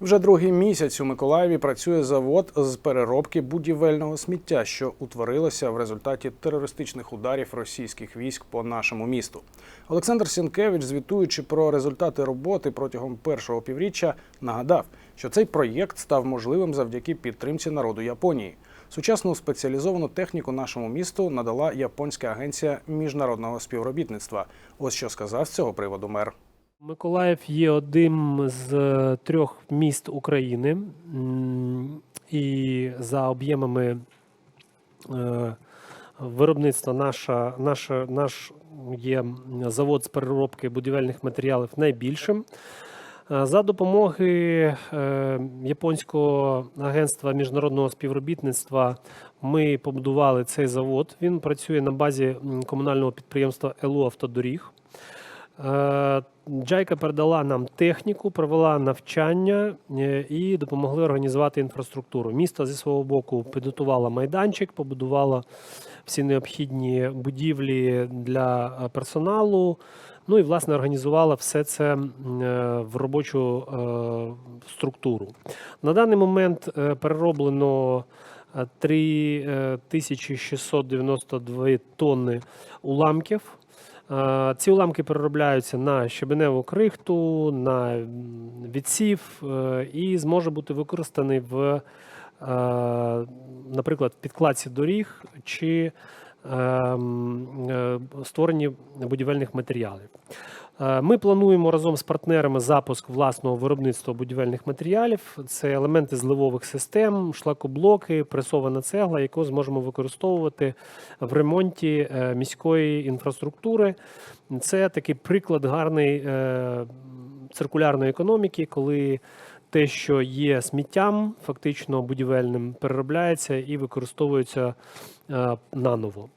Вже другий місяць у Миколаєві працює завод з переробки будівельного сміття, що утворилося в результаті терористичних ударів російських військ по нашому місту. Олександр Сінкевич, звітуючи про результати роботи протягом першого півріччя, нагадав, що цей проєкт став можливим завдяки підтримці народу Японії. Сучасну спеціалізовану техніку нашому місту надала японська агенція міжнародного співробітництва. Ось що сказав з цього приводу мер. Миколаїв є одним з е, трьох міст України, і за об'ємами е, виробництва наша, наша, наш є завод з переробки будівельних матеріалів найбільшим. Е, За допомоги японського агентства міжнародного співробітництва ми побудували цей завод. Він працює на базі комунального підприємства ЕЛУ Автодоріг. Е, Джайка передала нам техніку, провела навчання е, і допомогли організувати інфраструктуру. Місто зі свого боку підготувало майданчик, побудувало всі необхідні будівлі для е, персоналу. Ну і власне організувала все це в робочу структуру. На даний момент перероблено е, 3692 тонни уламків. Е, Ці уламки переробляються на щебеневу крихту, на відсів е, і зможе бути використаний в, е, наприклад, підкладці доріг чи створенні будівельних матеріалів. Е, Ми плануємо разом з партнерами запуск власного виробництва будівельних матеріалів. Це елементи зливових систем, шлакоблоки, пресована цегла, яку зможемо використовувати в ремонті е, міської інфраструктури. Це такий приклад гарний е, циркулярної економіки, коли те, що є сміттям, фактично будівельним, переробляється і використовується наново.